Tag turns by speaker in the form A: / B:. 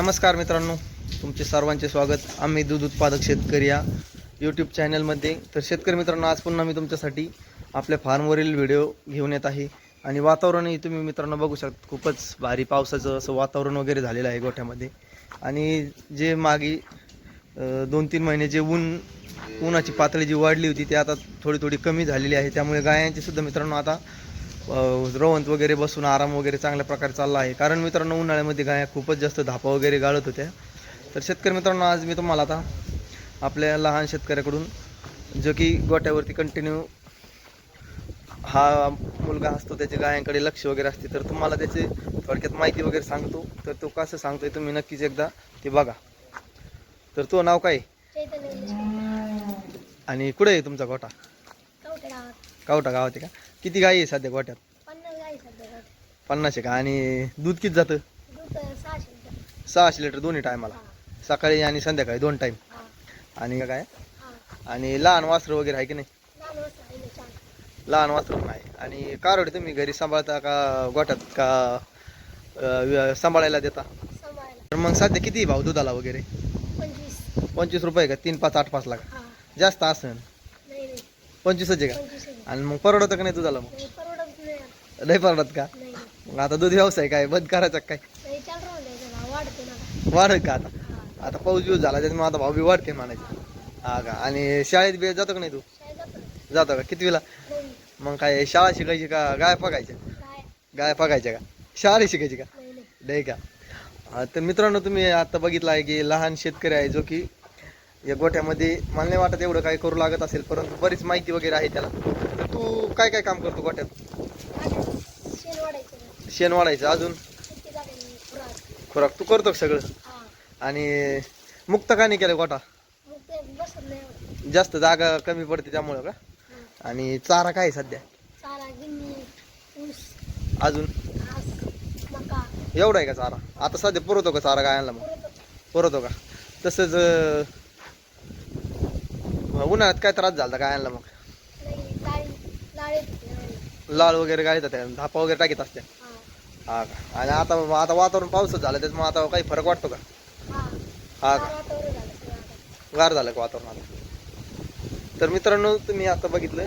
A: नमस्कार मित्रांनो तुमचे सर्वांचे स्वागत. आम्ही दूध उत्पादक शेतकरी या यूट्यूब चॅनलमध्ये तर शेतकरी मित्रांनो आज पुन्हा मी तुमच्यासाठी आपल्या फार्मवरील व्हिडिओ घेऊन येत आहे. आणि वातावरणही तुम्ही मित्रांनो बघू शकता खूपच भारी पावसाचं असं वातावरण वगैरे झालेलं आहे गोठ्यामध्ये. आणि जे मागे दोन तीन महिने जे ऊन उन्हाची पातळी जी वाढली होती ती आता थोडी थोडी कमी झालेली आहे. त्यामुळे गायांची सुद्धा मित्रांनो आता रवंत वगैरे बसून आराम वगैरे चांगल्या प्रकारे चालला आहे. कारण मित्रांनो उन्हाळ्यामध्ये गाया खूपच जास्त धापा वगैरे गाळत होत्या. तर शेतकरी मित्रांनो आज मी तुम्हाला आता आपल्या लहान शेतकऱ्याकडून जो की गोट्यावरती कंटिन्यू हा मुलगा असतो त्याच्या गायांकडे लक्ष वगैरे असते. तर तुम्हाला त्याची थोडक्यात माहिती वगैरे सांगतो. तर तो कसं सांगतोय तुम्ही नक्कीच एकदा ते बघा. तर तो नाव काय? आणि कुठे आहे तुमचा गोठा
B: कवठे
A: कावटा गावात आहे का? किती गाई आहे सध्या गोट्यात
B: पन्नास गाई सध्या गावात.
A: पन्नास आहे का? आणि दूध किती जातं?
B: दूध सहाशे लिटर.
A: सहाशे लिटर दोन्ही टायमाला. सकाळी आणि संध्याकाळी दोन टाईम.
B: हा.
A: आणि काय?
B: हा.
A: आणि लहान वासरं वगैरे आहे की नाही?
B: लहान वाजता आहे ना छान
A: लहान वासरं नाही आणि कारवडे तुम्ही घरी सांभाळता का गोठ्यात का अं, व्य- सांभाळायला देता?
B: सांभाळायला.
A: तर मग सध्या किती भाव दुधाला वगैरे?
B: पंचवीस.
A: पंचवीस रुपये का? तीन पाच आठ पाच लाख.
B: हा.
A: जास्त असेल.
B: नाही नाही.
A: पंचवीसच आहे का?
B: पंचवीस आहे.
A: आणि मग परवडतं का नाही तुझाला मग?
B: नाही परवडत नाही. आता.
A: नाही परवडत का?
B: नाही.
A: मग आता दूध व्यवसाय काय? बंद करायचा का काय?
B: नाही चाल राहून द्यायचं ना. वाढते ना.
A: वाढत का आता? आता पाऊस बिऊस झाला त्याच्यामुळे आता भाव बी वाढते म्हणायचे. हा का? आणि शाळेत बी जातो का नाही तू?
B: शाळेत जातो ना.
A: जातो का? कितवीला?
B: नाही
A: मग काय शाळा शिकायची का गाय पगायच्या
B: काय
A: गाय पगायच्या का? शाळा शिकायची का?
B: नाही नाही.
A: नाही का? तर मित्रांनो तुम्ही आता बघितलं आहे की लहान शेतकरी आहे जो की या गोठ्यामध्ये मला नाही वाटत एवढं काय करू लागत असेल परंतु बरीच माहिती वगैरे आहे त्याला. तर तू काय काय काम करतो गोठ्यात?
B: शेण वाढायचं
A: अजून?
B: खुराक.
A: तू करतो का सगळं? आणि मुक्त का नाही केलं गोठा? जास्त जागा कमी पडते त्यामुळं का? आणि चारा काय आहे सध्या? अजून? एवढा आहे का चारा? आता सध्या पुरवतो का चारा गायांना मग?
B: पुरवतो
A: का? तसंच उन्हाळ्यात काय त्रास झाला
B: काय आणला मग?
A: लाल वगैरे काय त्या धापा वगैरे टाकीत असत्या.
B: हा
A: का? आणि आता आता वातावरण पाऊसच झालं त्याच्यामुळे आता काही फरक वाटतो का?
B: हा गार
A: का?
B: झालं
A: गार झालं का वातावरण आता? तर मित्रांनो तुम्ही आता बघितलं